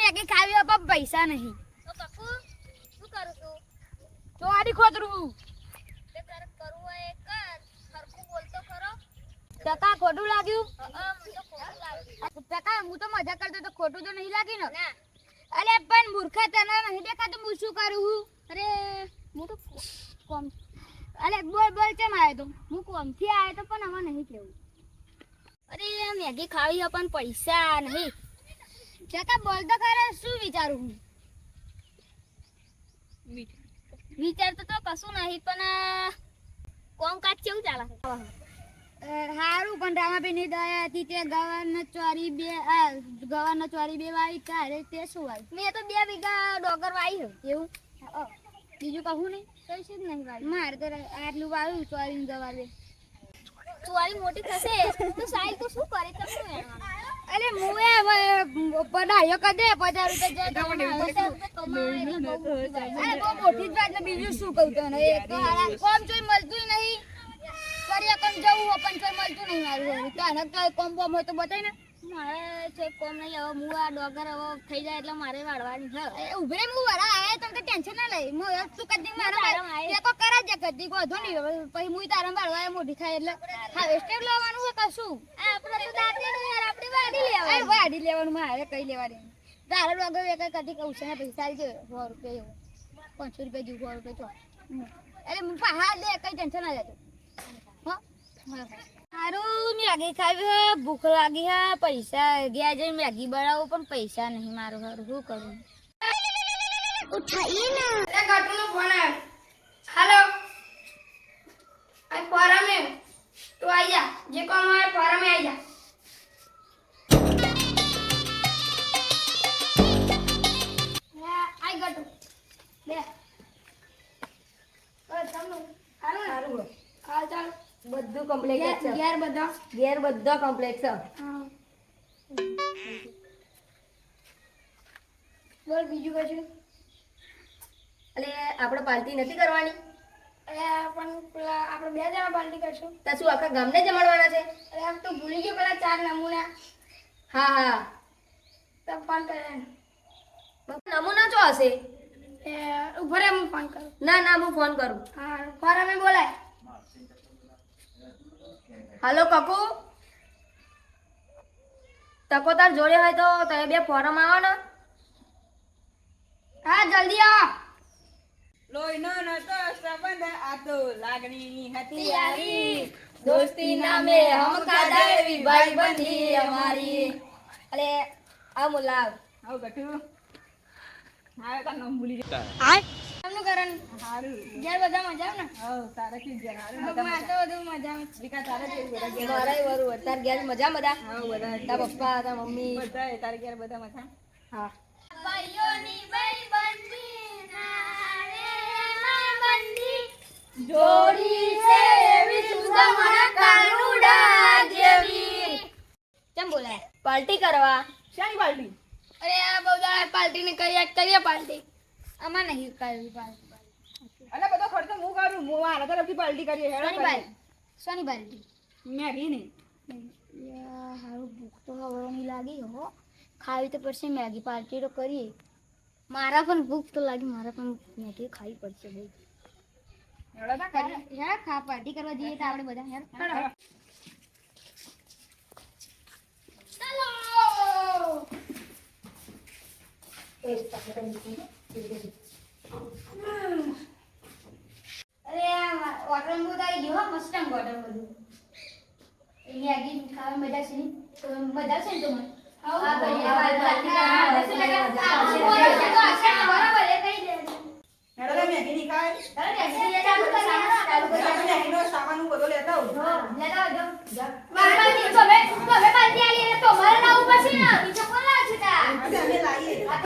Maggi ખાવી હોય પણ પૈસા નહીં. તો કકુ શું કરું છું? તો આડી ખોદરું તે તારે કરવું હોય કર સરખું બોલતો ખરો. ટકા ખોટું લાગ્યું? તો ટકા હું તો મજા કરતો તો ખોટું તો નહીં લાગી ને? અરે પણ મૂર્ખા તને નહીં દેખાતું હું શું કરું અરે હું તો કોમ અરે બોલ બોલ કેમ આવ્યો તો? હું કોમથી આવ્યો તો પણ આમાં નહીં કેવું. અરે મેગી ખાવી પણ પૈસા નહીં. ટકા બોલ તો ખરે શું વિચારું હું? વિચારતો તો કશું નહીં પણ કોમકાજ કેવું ચાલે? સારું પણ રામાબેનની દયા હતી તે ગવારને ચોરી બે આ ગવારના ચોરી બે વાવી તારે તે શું વાવી મેં તો બે વીઘા ડોગર હે એવું? બીજું કહું નહીં? કઈ છે જ નહીં વાઈ મારે તો આટલું વાવ્યું ચોરી ને ગવાર બે ચોરી મોટી થશે તો સાહેબ તો શું કરે? તમે? અરે હું એ હવે પડાયો કદે પચાસ રૂપિયા પચાસ રૂપિયા બહુ મોટી જ વાત બીજું શું કહું તને? એક તો કોમ જોઈ મળતું નહીં. કર્યા કમ જવું પણ કોઈ મળતું નહીં મારું તને કોમ બોમ હોય તો બતાય ને. મારે છે કોમ નહીં હવે હું આ ડોગર હવે થઈ જાય એટલે મારે વાળવાની છે. એ ઉભરે હું વરા આયા તમને ટેન્શન ના લઈ. હું તું કદી મારા આય. કો કરા જ કદી કો ધો નહીં પછી હું તારા વાળવા મોટી થાય એટલે. હા સ્ટેપ લેવાનું છે કશું આપણે તો દાંતે નું યાર આપણે વાડી લેવા લેવાની વાડી લેવાનું મારે કઈ લેવાની? તારા ડોગર એક કદી કહું છે ને પૈસા છે સો રૂપિયા એવું. પાંચસો રૂપિયા જેવું સો રૂપિયા ચો એટલે હું હા દે કઈ ટેન્શન ના લેતો હો સારું મેગી ખાવી હે ભૂખ લાગી હે પૈસા ગયા જઈ મેગી બનાવું પણ પૈસા નહીં મારું હારું શું કરું? ઉઠાઈએ ના. અરે ગટુનો ફોન આવ્યો હાલો આ ફોરમે. તું આઈ જા. જે કોમ હોય ફોરમે આઈ જા. આઈ ગટુ. લે. તમને હારું ને? હાલ ચાલ. બધું કમ્પ્લીટ જ છે. ગેર બધા? ગેર બધા કમ્પ્લીટ છે. બોલ બીજું કશું? એટલે આપણે પાર્ટી નથી કરવાની? આપણે બે જણા પાર્ટી કરશું. તો શું આખા ગામને જમાડવાના છે? અરે આમ તો ભૂલી ગયો પેલા ચાર નમૂના. હા હા. તો ફોન કરે નમૂના ચો હશે. ઉભરે હું ફોન કરું. ના ના હું ફોન કરું. હા ફોરમે બોલાય. હાલો કકુ. તકો તાર જોડે હોય તો તમે બે ફોરમ આવો ને. હા જલ્દી આવો. લોહીનો નતો સંબંધ આ તો લાગણીની હતી યારી. દોસ્તી નામે હમ કાદા એવી બની અમારી. અલે આ મુલાવ આવ ગઠુ હા નામ ભૂલી ગયા કેમનું કરણ? હારું. ઘેર બધા મજા ને? હા તારે કી ઘેર? હારું હવે તો બધું મજા વિકા તારે કેવું બધા? ઘેર મારાય વરું તાર ઘેર મજા બધા? હા બધા તાર પપ્પા તાર મમ્મી. બધા તારે ઘેર બધા મજા? હા. ભાઈઓની બંધી. જોડી છે એવી સુદામા કાનુડા જેવી. કેમ બોલાય? પાર્ટી કરવા? શાની પાર્ટી? અરે આ બહુ દાડા પાર્ટી ને કઈ યાદ કરીએ પાર્ટી. આમાં નહીં કરવી પાલટી અલે બધો ખર્ચો હું કરું? હું મારા તરફથી પાલટી કરી હેડો સોની બારી સોની બારી રી નહીં. યાર, હારું ભૂખ તો હવે નહીં લાગી હો. ખાવી તો પડશે મેગી પાર્ટી તો કરીએ. મારા પણ ભૂખ તો લાગી મારા પણ મેગી ખાવી પડશે ભાઈ હેડો ના યાર ખા પાર્ટી કરવા જઈએ તો આપણે બધા યાર હેડો. અરે આ આવી ગયો મસ્ત આમ હોટલ બધું મેગી ખાવા મજા છે ને તો મજા છે ને સામાન બધો લેતા આવું. લેતા ને બીજો કોણ લાવશે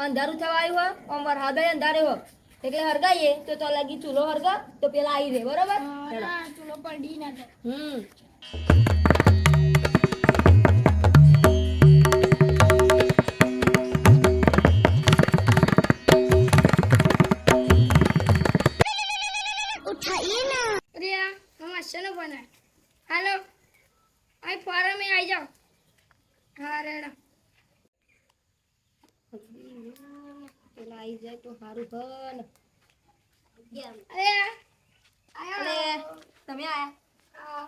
અંધારું થવા આવ્યું હોય આમ વરસાદ અંધારે હોય એટલે હરગાઈએ તો તો લાગી ચૂલો હરગા તો પેલા આવી રહે બરોબર હેડો. ચૂલો પડી ના જાય હમ પ્રિયા હું હસનો ફોન હાલો આ ફોરમે આવી જાઓ હા રેડા પેલા આવી જાય તો સારું ભન અરે તમે આયા?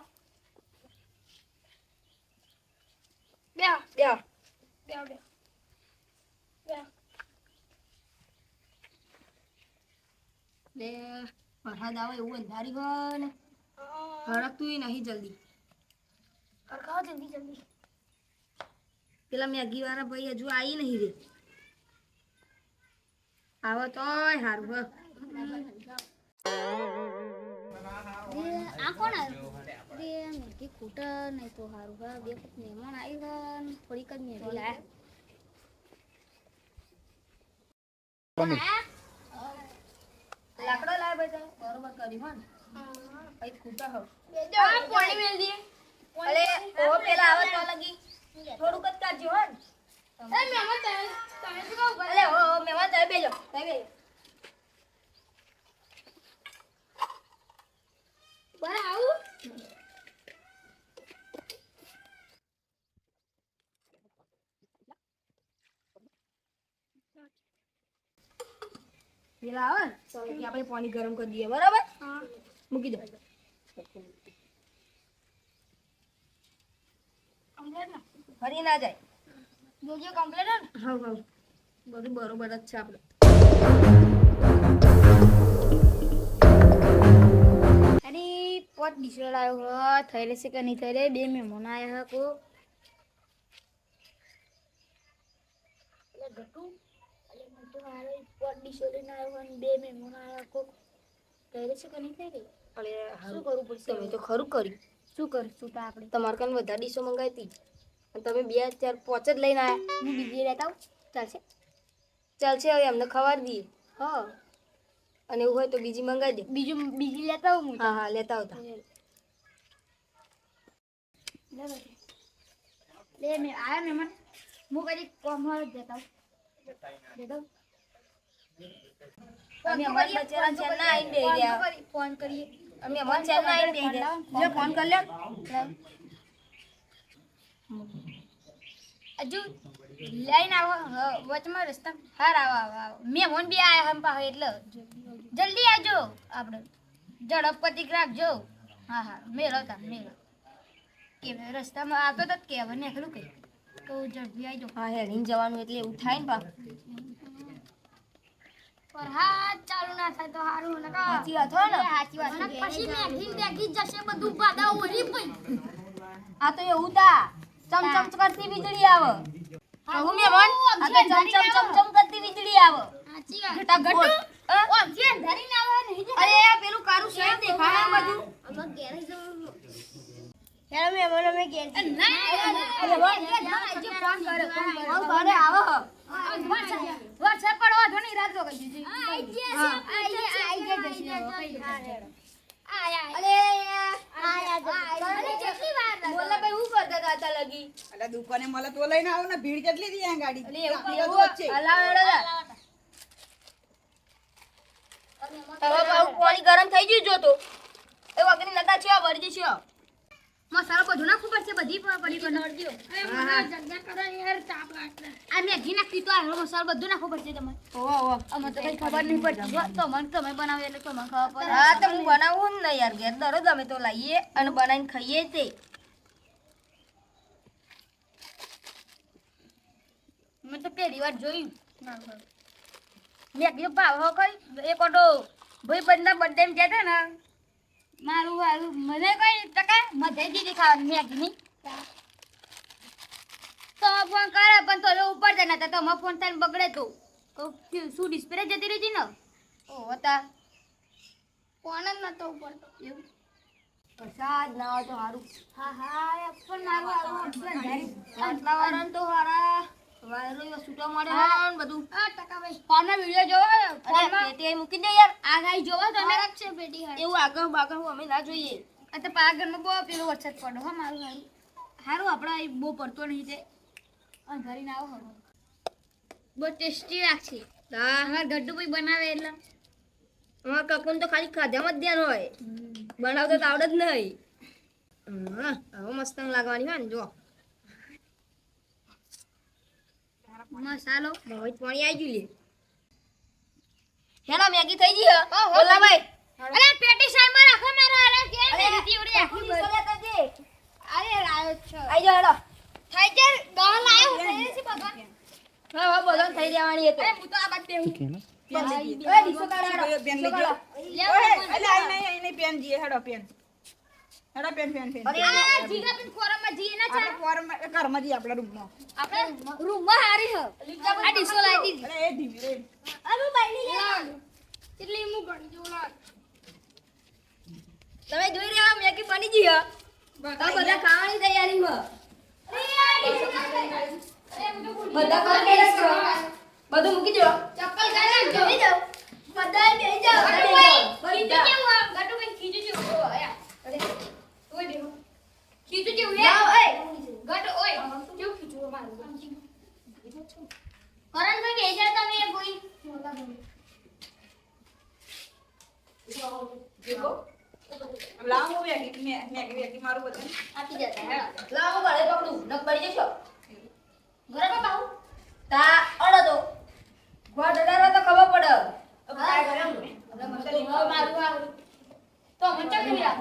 બે બેહો. બે બે લે વરસાદ આવે એવું અંધારી હોય ને હળકતું નહીં જલ્દી. હરખાઓ જલ્દી જલ્દી. પેલા મેગી વાળા ભાઈ હજુ આવી નહીં રે. આવો તોય હારું હ. આ કોણ આવ્યું? અરે મેગી ખૂટે નહીં તો સારું હા. બે વખત મહેમાન આવી ગયા થોડીક જ મેગી લાયા લાકડો લાવે બેટા બરોબર કરી હો ને. પછી ખૂટા હો. પાણી મેલ દે અલે ઓ પેલા આવે તો લગી. થોડુંક જ કાઢજો હો ને. પેલા આવે ને તો આપણે પાણી ગરમ કરી દઈએ બરાબર? મૂકી દો. ફરી ના જાય. જોજો કમ્પ્લીટ હા હા બધું બરોબર જ છે આપણે અરે પોટ ડીશો આવ્યો હો. થઈ રહેશે કે નહીં થઈ રહે? બે મહેમાન આવ્યા કો. એટલે ગટુ એટલે મેં તો હારે પોત ડીશો લઈને આવ્યો અને બે મહેમાન આવ્યા કો. થઈ રહેશે કે નહીં થઈ રહી? અરે શું કરવું પડશે? તમે તો ખરું કર્યું. શું કરશું તો આપણે તમારે કાન વધારે ડીશો મંગાવી હતી? તમે બે ચાર પોચ જ લઈને આવ્યા હું બીજી લેતા આવું. ચાલશે? ચાલશે હવે એમને ખબર દઈએ. હા. અને એવું હોય તો બીજી મંગાવી દે. બીજું બીજી લેતા આવું હું હા હા લેતા આવતા. લે મે આયા મહેમાન? હું કદી કોમ હોય દેતા દેતા અમે અમારી બચારા છે ના આવીને બેહી રહ્યા ફોન કરીએ. અમે અમારી છે ના બેહી રહ્યા જો ફોન કરી લે હજુ લઈને આવો વચમાં રસ્તા હાર આવો આવો આવો. મહેમાન બી આયા હમ પાહે એટલે જલ્દી આવજો આપણે ઝડપ પતિક રાખજો. હા હા મેળો તા મેળો. કે રસ્તામાં આવતો તો કે હવે નીકળું કઈ તો ઝડપી આવજો. હા હેડીને જવાનું એટલે એવું થાય ને પા પર હાથ ચાલુ ના થાય તો સારું ને સાચી વાત હોય ને? સાચી વાત પછી મેઘી બેગી જશે બધું બાધા ઓરી પઈ. આ તો એવું તા. ચમ ચમ કરતી વીજળી આવે. કહું વન આ તો ચમ ચમ ચમ ચમ કરતી વીજળી આવે. સાચી વાત. ઘટા ઘટ? ઓ જે ધરી ના આવે ને જ અરે પેલું કારું શેર દેખાય આ બાજુ અમે ઘેર જવું હેલો મહેમાન અમે ઘેર ના અરે વાહ જે ફોન કરે ફોન કરે. આવો ઘરે આવો વરસાદ પડવા ધો નહીં રાત રોકાઈ જશે આઈ ગયા આઈ ગયા આઈ ગયા અરે અરે કેટલી વાર બોલા ભાઈ હું કરતા હતા? લગી. અલા દુકાને મળે તો લઈને આવો ને ભીડ કેટલી હતી અહીંયા ગાડી? અરે એવું વચ્ચે. હવે પાછું પાણી ગરમ થઈ ગયું જો તો. એ વગરની નતા છે વળજી છે મસાલો બધું નાખવું પડશે બધી પડી પર નડજો. અરે મને જગ્યા કરો યાર તાપ લાગશે. આ મેગી નાખી તો આ મસાલો બધું નાખવું પડશે તમારે ઓહો ઓહો અમે તો કઈ ખબર નહીં પડતી જો તમને તમે બનાવી એટલે તમને ખબર પડે હા તો હું બનાવું ને યાર ઘેર. દરરોજ અમે તો લાવીએ અને બનાવીને ખાઈએ તે. મેં તો પહેલી વાર જોયું. મેગી ભાવ હો કઈ? એક ઓટો ભાઈ બંધના બર્થડે ગયા હતા ને મારું હારું મને કઈ ટકા મધે દીધી ખાવાની મેગી તો ફોન કરે પણ તો ઉપર જના હતા તો ફોન થઈને બગડે તો. શું ડિસ્પ્લે જતી રહી હતી ને? ઓ હતા. ફોન જ નતો ઉપર એવું? વરસાદ ના તો સારું. હા હા પણ મારું આટલા વાળા તો હારા વાયરો છૂટો મળ્યો ને બધું. આ ટકાભાઈ ફોનનો વિડિયો જોવો ફોનમાં પેટી મૂકી દે યાર. આગાહી જોવો તમે. છે પેટી હારી. એવું આગળ બાગળ અમે ના જોઈએ. આ તો પાગળમાં બહુ પેલો વરસાદ પડ્યો હા મારું હારું. હારું આપણે અહીં બહુ પડતો નહીં તે. અંધારી ના આવો હવે. બહુ ટેસ્ટી લાગશે હા. અમારા ગड्डू ભાઈ બનાવે એટલે. અમારા કકુન તો ખાલી ખાધામાં જ ધ્યાન હોય. બનાવતો તો આવડે જ નહીં. હા હવે મસ્ત લાગવાની હોય ને જો મસાલો હવે જ પાણી આવી ગયું લે હેલો મેગી થઈ ગઈ ઓલા ભાઈ અરે પેટી સાઈડમાં રાખો મારો અરે કે અરે, ઉડી આખી સોલ્યા અરે લાયો છો આઈ જાઓ હેલો થઈ જાય દવા લાયો થઈ છે ભગવાન હા હા બધો થઈ જવાની હતી હું તો આ બાદ દેવું ઓય દીસો કાઢો બેન લેજો ઓય અલે આઈ નહીં આઈ નહીં પેન જીએ હેડો પેન હેડો પેન પેન પેન આ જીગા પેન ખોરામાં જી ના આપણે ફોર્મ ઘરમાં જઈએ આપણા રૂમમાં આપણે રૂમમાં હારી હ. આ ડીસો લાવી દીધી અરે એ ધીમે રે અરે બાઈલી લે એટલે હું ગણી જો લાવ તમે જોઈ રહ્યા મેગી બની ગઈ હે. તો બધા ખાવાની બધા તૈયાર બધું મૂકી દો. ચપ્પલ કાઢ નાખજો. બેહી બધા બેહી જાઓ. બધા. કેવું ગટુ ઓ આયા. અરે ઓય દેખો ખીચું કેવું હે? ઓય. ગટ ઓય. કેવું ખીચું મારું કરણભાઈ બેહી જા તમે કોઈ લાવ હું મેગી મે- મેગી મેગી મારું બધું. આપી જતા હે લાવો ગળે પકડું નક પડી જશો. બરાબર બાહુ? તા અડો તો. ગોળ ડડારો તો ખબર પડે. તો મને આપ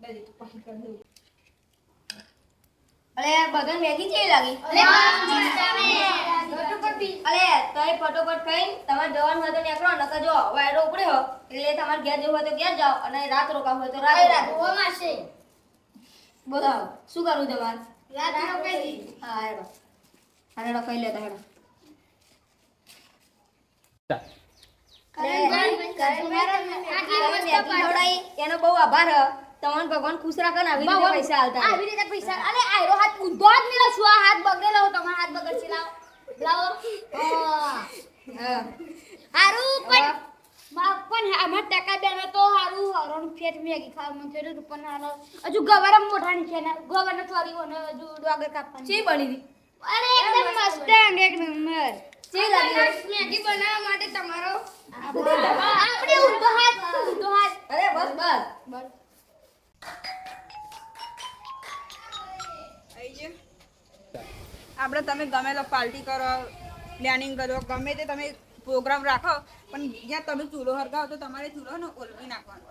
બધી પછી કરી દઉં અલે બગન મેગી કેવી લાગી? અલે તઈ ફટોફટ ખાઈને તમારે જવાનું હોય તો નીકળો નકર જો વાયરો ઉપડ્યો એટલે તમારે ઘેર જવું હોય તો ઘેર જાઓ અને રાત રોકાવું હોય તો રાત રાત ઓ માસે બોલો શું કરું તમારે? રાત રોકાઈ હા હેડો. હા હેડો ખાઈ લેતા હેડો. એનો બહુ આભાર હ. તમને ભગવાન ખુશ રાખે ને આવી રીતે પૈસા આલતા આવી રીતે પૈસા અરે આયરો હાથ ઉધો જ મેલો છું આ હાથ બગડેલો તમારો હાથ બગડશે લાવો. લાવો. હારું પણ મા પણ અમાર ટકા બેનો તો હારું. હરણ ફેટ મેગી ખાવા મન થયું પણ હારો હજુ ગવરમ મોઢાની છે ને. ગવરને થોડી ઓને હજુ ડોગર કાપવાની. ચી બની અરે એકદમ મસ્ત એક નંબર ચી લાગી? મેગી બનાવવા માટે તમારો આપણે તમે ગમે તો પાર્ટી કરો પ્લાનિંગ કરો, ગમે તે તમે પ્રોગ્રામ રાખો, પણ જ્યાં તમે ચૂલો હરગાવો તો તમારે ચૂલોને ઓલવી નાખવાનો.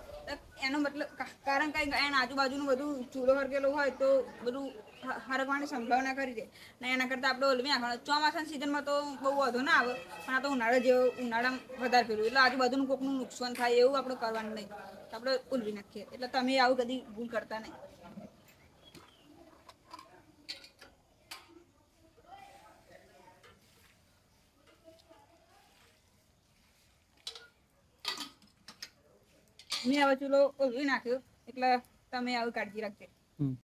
એનો મતલબ કારણ કે એના આજુબાજુનું બધું ચૂલો હરગેલું હોય તો બધું હરગવાની સંભાવના કરી દે ને એના કરતાં આપણે ઓલવી નાખવાનું. ચોમાસાની સિઝનમાં તો બહુ વધુ ના આવે, પણ આ તો ઉનાળા જેવો, ઉનાળામાં વધારે પેલું એટલે આજુબાજુનું કોકનું નુકસાન થાય એવું આપણે કરવાનું નહીં. આપણે ઓલવી નાખીએ. એટલે તમે આવું કદી ભૂલ કરતા નહીં. મેં હવે ચૂલો ઓલવી નાખ્યો એટલે તમે આવું કાળજી રાખજો.